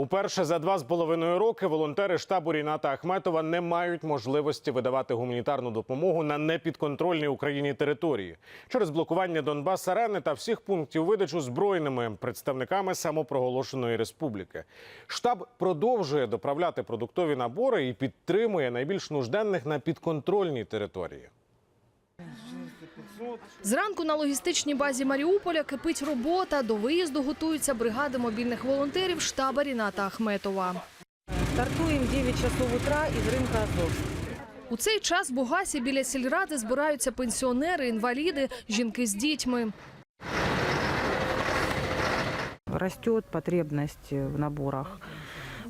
Уперше за два з половиною роки волонтери штабу Ріната Ахметова не мають можливості видавати гуманітарну допомогу на непідконтрольній Україні території через блокування Донбас арени та всіх пунктів видачу збройними представниками самопроголошеної республіки. Штаб продовжує доправляти продуктові набори і підтримує найбільш нужденних на підконтрольній території. Зранку на логістичній базі Маріуполя кипить робота. До виїзду готуються бригади мобільних волонтерів штаба Ріната Ахметова. Стартуем в 9 часов утра из рынка Азов. У цей час в Бугасі біля сільради збираються пенсіонери, інваліди, жінки з дітьми. Растет потребность в наборах.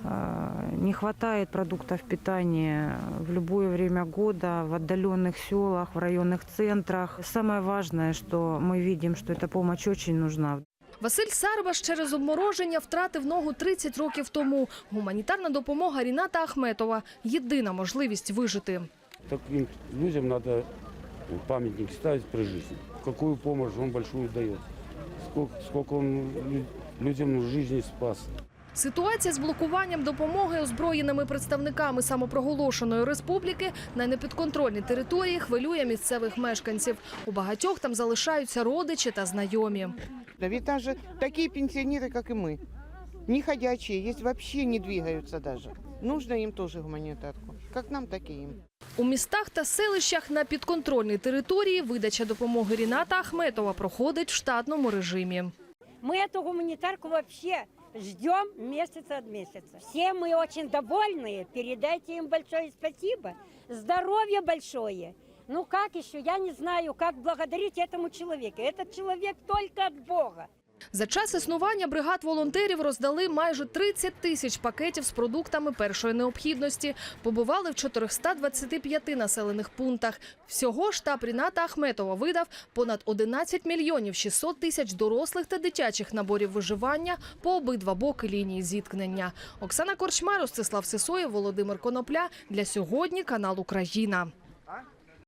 Э, Не хватает продуктов питания в любое время года, в отдаленных селах, в районных центрах. Самое важное, что мы видим, что эта помощь очень нужна. Василь Сарбаш через обмороження втратив ногу 30 років тому. Гуманітарна допомога Ріната Ахметова – єдина можливість вижити. Таким людям надо памятник ставить при жизни. Какую помощь он большую дает. Сколько, сколько он лю- людям жизни спас. Ситуація з блокуванням допомоги озброєними представниками самопроголошеної республіки на непідконтрольній території хвилює місцевих мешканців. У багатьох там залишаються родичі та знайомі. Да ведь даже такие пенсионеры, как и мы, не ходячие, есть вообще не двигаются даже. Нужно им тоже гуманитарку. Как нам, так и им. У містах та селищах на підконтрольній території видача допомоги Ріната Ахметова проходить в штатному режимі. Мы эту гуманитарку вообще ждем месяц от месяца. Все мы очень довольны. Передайте им большое спасибо. Здоровья большое. Ну как еще? Я не знаю, как благодарить этому человеку. Этот человек только от Бога. За час існування бригад волонтерів роздали майже 30 тисяч пакетів з продуктами першої необхідності. Побували в 425 населених пунктах. Всього штаб Ріната Ахметова видав понад 11 мільйонів 600 тисяч дорослих та дитячих наборів виживання по обидва боки лінії зіткнення. Оксана Корчма, Ростислав Сисоєв, Володимир Конопля. Для сьогодні канал Україна.